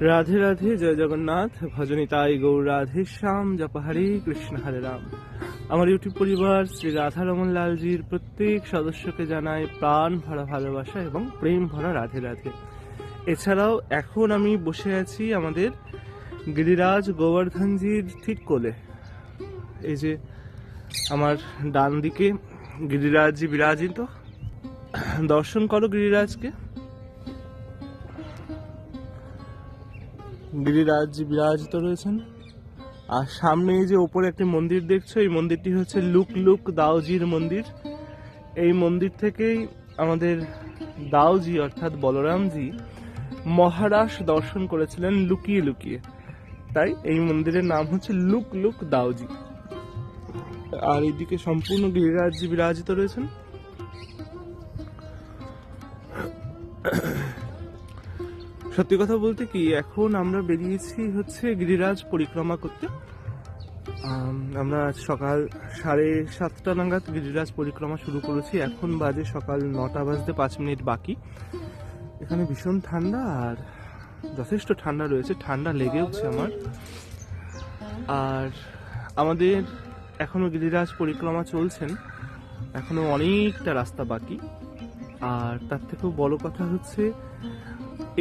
রাধে রাধে, জয় জগন্নাথ, ভজনী তাই গৌর রাধে শ্যাম, জপ হরে কৃষ্ণ হরে রাম। আমার ইউটিউব পরিবার শ্রী রাধা রমন লালজির প্রত্যেক সদস্যকে জানায় প্রাণ ভরা ভালোবাসা এবং প্রেম ভরা রাধে রাধে। এছাড়াও এখন আমি বসে আছি আমাদের গিরিরাজ গোবর্ধনজির ঠিক কোলে। এই যে আমার ডান দিকে গিরিরাজজি বিরাজিত। দর্শন করো গিরিরাজকে। গিরিরাজজি বিরাজিত রয়েছেন। আর সামনে এই যে ওপরে একটি মন্দির দেখছ, এই মন্দিরটি হচ্ছে লুক লুক দাওজির মন্দির। এই মন্দির থেকেই আমাদের দাওজি অর্থাৎ বলরামজি মহারাজ দর্শন করেছিলেন লুকিয়ে লুকিয়ে। তাই এই মন্দিরের নাম হচ্ছে লুক লুক দাওজি। আর এইদিকে সম্পূর্ণ গিরিরাজজি বিরাজিত রয়েছেন। সত্যি কথা বলতে কি, এখন আমরা বেরিয়েছি হচ্ছে গিরিরাজ পরিক্রমা করতে। আমরা আজ সকাল সাড়ে সাতটা নাগাদ গিরিরাজ পরিক্রমা শুরু করেছি। এখন বাজে সকাল নটা বাজতে পাঁচ মিনিট বাকি। এখানে ভীষণ ঠান্ডা আর যথেষ্ট ঠান্ডা রয়েছে। ঠান্ডা লেগেওছে আমার। আর আমাদের এখনও গিরিরাজ পরিক্রমা চলছেন। এখনও অনেকটা রাস্তা বাকি। আর তার থেকেও বড় কথা হচ্ছে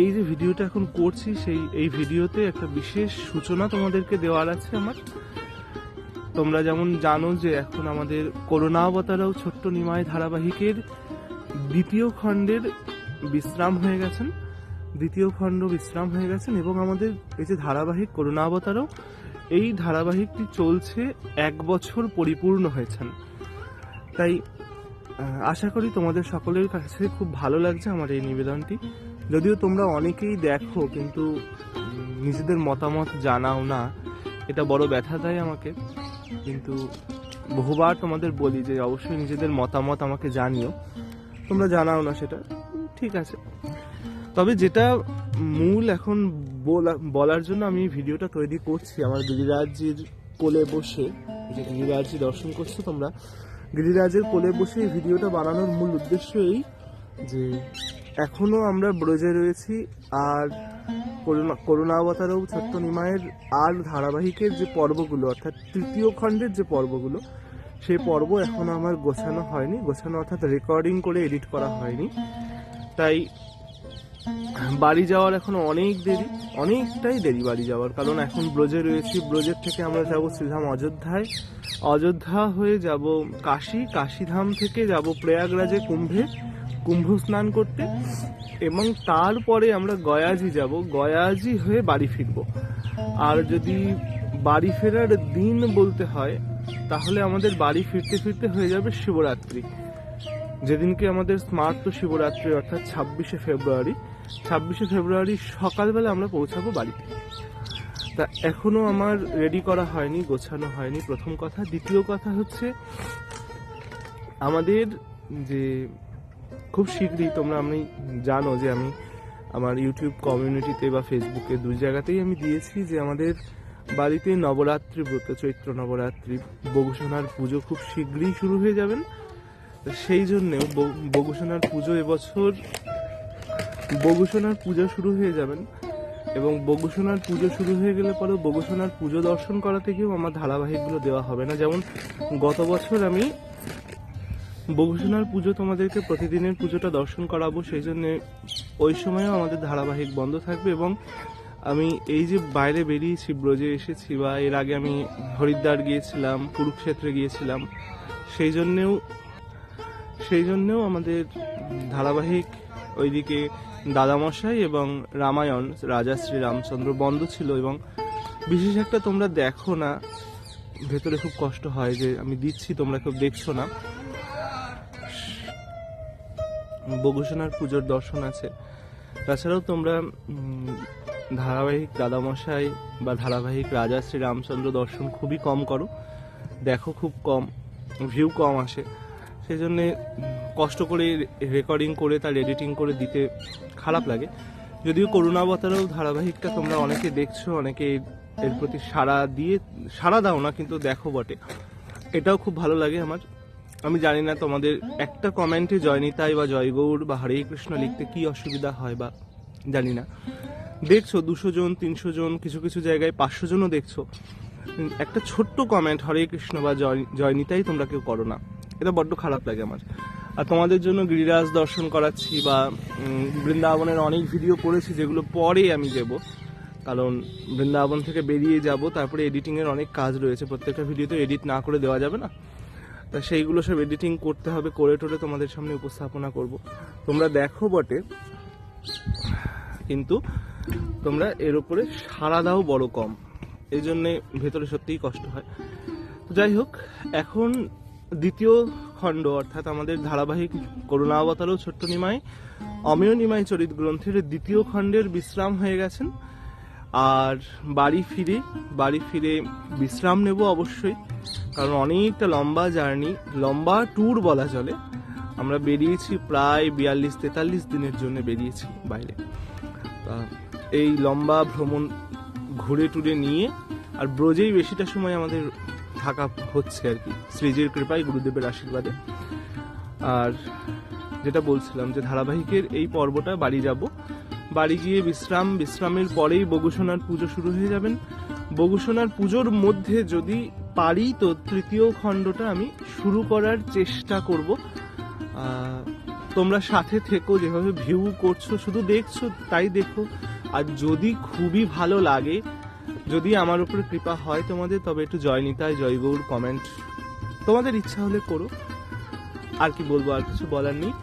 এই যে ভিডিওটা এখন করছি, সেই, এই ভিডিওতে একটা বিশেষ সূচনা তোমাদেরকে দেওয়ার আছে আমার। তোমরা যেমন জানো যে এখন আমাদের করোনা অবতারাও ছোট্ট নিমায় ধারাবাহিকের দ্বিতীয় খণ্ডের বিশ্রাম হয়ে গেছেন। দ্বিতীয় খণ্ড বিশ্রাম হয়ে গেছেন এবং আমাদের এই যে ধারাবাহিক করোনা অবতারও, এই ধারাবাহিকটি চলছে এক বছর পরিপূর্ণ হয়েছেন। তাই আশা করি তোমাদের সকলের কাছে খুব ভালো লাগছে আমার এই নিবেদনটি। যদিও তোমরা অনেকেই দেখো, কিন্তু নিজেদের মতামত জানাও না। এটা বড় ব্যথা দেয় আমাকে। কিন্তু বহুবার তোমাদের বলি যে, অবশ্যই নিজেদের মতামত আমাকে জানিও। তোমরা জানাও না সেটা। ঠিক আছে। তবে যেটা মূল এখন বলা- বলার জন্য আমি ভিডিওটা তৈরি করছি, আমার গিরিরাজজির কোলে বসে যে গিরিরাজজি দর্শন করছ তোমরা, গিরিরাজের কোলে বসে এই ভিডিওটা বানানোর মূল উদ্দেশ্য এই যে এখনও আমরা ব্রজে রয়েছি আর করোনা অবতারও ছোট্ট নিমায়ের আর ধারাবাহিকের যে পর্বগুলো, অর্থাৎ তৃতীয় খণ্ডের যে পর্বগুলো, সেই পর্ব এখনও আমার গোছানো হয়নি। গোছানো অর্থাৎ রেকর্ডিং করে এডিট করা হয়নি। তাই বাড়ি যাওয়ার এখনও অনেক দেরি, অনেকটাই দেরি বাড়ি যাওয়ার। কারণ এখন ব্রজে রয়েছি, ব্রজের থেকে আমরা যাব শ্রীধাম অযোধ্যায়। অযোধ্যা হয়ে যাব কাশী, কাশীধাম থেকে যাব প্রয়াগরাজে কুম্ভে। কুম্ভ স্নান করতে এবং তারপরে আমরা গয়াজি যাব। গয়াজি হয়ে বাড়ি ফিরব। আর যদি বাড়ি ফেরার দিন বলতে হয়, তাহলে আমাদের বাড়ি ফিরতে ফিরতে হয়ে যাবে শিবরাত্রি। যেদিনকে আমাদের স্মার্ট শিবরাত্রি, অর্থাৎ ছাব্বিশে ফেব্রুয়ারি। ছাব্বিশে ফেব্রুয়ারি সকালবেলা আমরা পৌঁছাবো বাড়িতে। তা এখনও আমার রেডি করা হয়নি, গোছানো হয়নি। প্রথম কথা। দ্বিতীয় কথা হচ্ছে, আমাদের যে খুব শীঘ্রই তোমরা আমি জানো যে আমি আমার ইউটিউব কমিউনিটিতে বা ফেসবুকে দুই জায়গাতেই আমি দিয়েছি যে আমাদের বাড়িতে নবরাত্রি, ব্রত চৈত্র নবরাত্রি বগুসোনার পুজো খুব শীঘ্রই শুরু হয়ে যাবেন। সেই জন্যেও বগুসোনার পুজো এবছর বগুসোনার পুজো শুরু হয়ে যাবেন এবং বগুসোনার পুজো শুরু হয়ে গেলে পরেও বগুসোনার পুজো দর্শন করা থেকেও আমার ধারাবাহিকগুলো দেওয়া হবে না। যেমন গত বছর আমি বগুসোনার পুজো তোমাদেরকে প্রতিদিনের পুজোটা দর্শন করাবো, সেই জন্য ওই সময়ও আমাদের ধারাবাহিক বন্ধ থাকবে এবং আমি এই যে বাইরে বেরিয়েছি, ব্রজে এসেছি বা এর আগে আমি হরিদ্বার গিয়েছিলাম, কুরুক্ষেত্রে গিয়েছিলাম, সেই জন্যেও সেই জন্যেও আমাদের ধারাবাহিক ওইদিকে দাদামশাই এবং রামায়ণ, রাজা শ্রী রামচন্দ্র বন্ধ ছিল এবং বিশেষ একটা তোমরা দেখো না, ভেতরে খুব কষ্ট হয় যে আমি দিচ্ছি, তোমরা কেউ দেখছ না। বগুসোনার পুজোর দর্শন আছে। তাছাড়াও তোমরা ধারাবাহিক দাদামশাই বা ধারাবাহিক রাজা শ্রী রামচন্দ্র দর্শন খুবই কম করো। দেখো খুব কম ভিউ কম আসে। সেই জন্যে কষ্ট করে রেকর্ডিং করে তার এডিটিং করে দিতে খারাপ লাগে। যদিও করুণাবতারও ধারাবাহিকটা তোমরা অনেকে দেখছ, অনেকে এর প্রতি সাড়া দিয়ে, সাড়া দাও না, কিন্তু দেখো বটে। এটাও খুব ভালো লাগে আমার। আমি জানি না তোমাদের একটা কমেন্টে জয়নিতাই বা জয়গৌর বা হরে কৃষ্ণ লিখতে কি অসুবিধা হয় বা জানি না। দেখছ, দুশো জন, তিনশো জন, কিছু কিছু জায়গায় পাঁচশো জনও দেখছ। একটা ছোট্ট কমেন্ট হরে কৃষ্ণ বা জয়, জয়নিতাই, তোমরা কেউ করো না। এটা বড্ড খারাপ লাগে আমার। আর তোমাদের জন্য গিরিরাজ দর্শন করাচ্ছি বা বৃন্দাবনের অনেক ভিডিও করেছি, যেগুলো পরে আমি দেব। কারণ বৃন্দাবন থেকে বেরিয়ে যাব, তারপরে এডিটিংয়ের অনেক কাজ রয়েছে। প্রত্যেকটা ভিডিওতে এডিট না করে দেওয়া যাবে না। তা সেইগুলো সব এডিটিং করতে হবে, করে টোরে তোমাদের সামনে উপস্থাপনা করব। তোমরা দেখো বটে, কিন্তু তোমরা এর উপরে সারা দাও বড় কম। এই জন্যে ভেতরে সত্যিই কষ্ট হয়। তো যাই হোক, এখন দ্বিতীয় খণ্ড, অর্থাৎ আমাদের ধারাবাহিক করুণা অবতারও ছোট্ট নিমাই, অমেয় নিমাই চরিত গ্রন্থের দ্বিতীয় খণ্ডের বিশ্রাম হয়ে গেছেন। আর বাড়ি ফিরে বাড়ি ফিরে বিশ্রাম নেব অবশ্যই, কারণ অনেকটা লম্বা জার্নি, লম্বা ট্যুর বলা চলে। আমরা বেরিয়েছি প্রায় বিয়াল্লিশ, তেতাল্লিশ দিনের জন্য বেরিয়েছি বাইরে। এই লম্বা ভ্রমণ ঘুরে টুরে নিয়ে আর ব্রজেই বেশিটা সময় আমাদের থাকা হচ্ছে আর কি। শ্রীজির কৃপায়, গুরুদেবের আশীর্বাদে। আর যেটা বলছিলাম যে ধারাবাহিকের এই পর্বটা বাড়ি যাব। বাড়ি গিয়ে বিশ্রাম, বিশ্রামের পরেই বগুসোনার পুজো শুরু হয়ে যাবেন। বগুসোনার পুজোর মধ্যে যদি পারি তো তৃতীয় খণ্ডটা আমি শুরু করার চেষ্টা করব। তোমরা সাথে থেকো, যেভাবে ভিউ করছ, শুধু দেখছ, তাই দেখো। আর যদি খুবই ভালো লাগে, যদি আমার উপর কৃপা হয় তোমাদের, তবে একটু জয়নিতায় জয়গৌর কমেন্ট তোমাদের ইচ্ছা হলে করো। আর কি বলব, আর কিছু বলার নেই।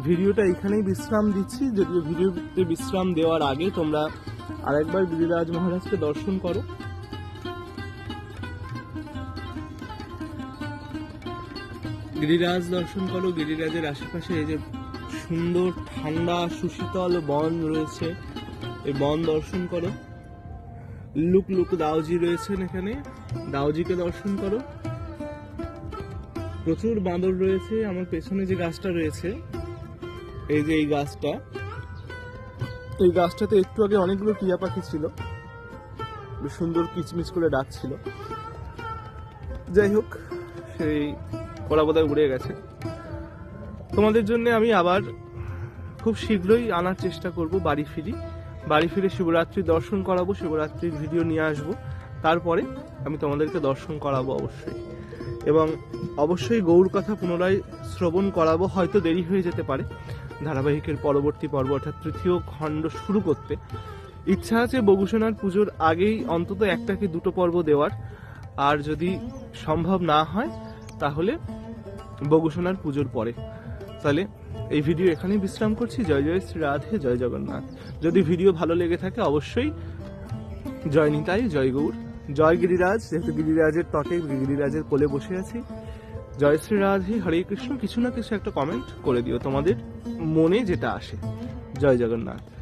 ভিডিওটা এখানেই বিশ্রাম দিচ্ছি। যদিও ভিডিওতে বিশ্রাম দেওয়ার আগে তোমরা আরেকবার গিরিরাজ মহারাজকে দর্শন করো। গিরিরাজ দর্শন করো। গিরিরাজের আশেপাশে এই যে সুন্দর, ঠান্ডা, সুশীতল বন রয়েছে, এই বন দর্শন করো। লুক লুক দাওজি রয়েছেন এখানে। দাওজিকে দর্শন করো। প্রচুর বাঁদর রয়েছে। আমার পেছনে যে গাছটা রয়েছে এই যে এই গাছটা, এই গাছটাতে একটু আগে অনেকগুলো টিয়া পাখি ছিল। সুন্দর কিচমিচ করে ডাকছিল যাই হোক, সেই ওরা বোধহয় উড়ে গেছে। তোমাদের জন্য আমি আবার খুব শীঘ্রই আনার চেষ্টা করব বাড়ি ফিরি। বাড়ি ফিরে শিবরাত্রি দর্শন করাবো, শিবরাত্রির ভিডিও নিয়ে আসব। তারপরে আমি তোমাদেরকে দর্শন করাবো অবশ্যই। এবং অবশ্যই গৌর কথা পুনরায় শ্রবণ করাবো, হয়তো দেরি হয়ে যেতে পারে। ধারাবাহিকের পরবর্তী পর্ব, অর্থাৎ তৃতীয় খণ্ড শুরু করতে। ইচ্ছা আছে বগুসোনার পুজোর আগেই অন্তত একটা কি দুটো পর্ব দেওয়ার। আর যদি সম্ভব না হয়, তাহলে বগুসোনার পুজোর পরে। তাহলে এই ভিডিও এখানেই বিশ্রাম করছি। জয় জয় শ্রী রাধে, জয় জগন্নাথ। যদি ভিডিও ভালো লেগে থাকে, অবশ্যই জয় নিতাই, জয় গৌর। জয় গিরিরাজ, যেহেতু গিরিরাজের তটে গিরিরাজের কোলে বসে আছি। জয় শ্রী রাধে, হরে কৃষ্ণ, কিছু না কিছু একটা কমেন্ট করে দিও তোমাদের মনে যেটা আসে। জয় জগন্নাথ।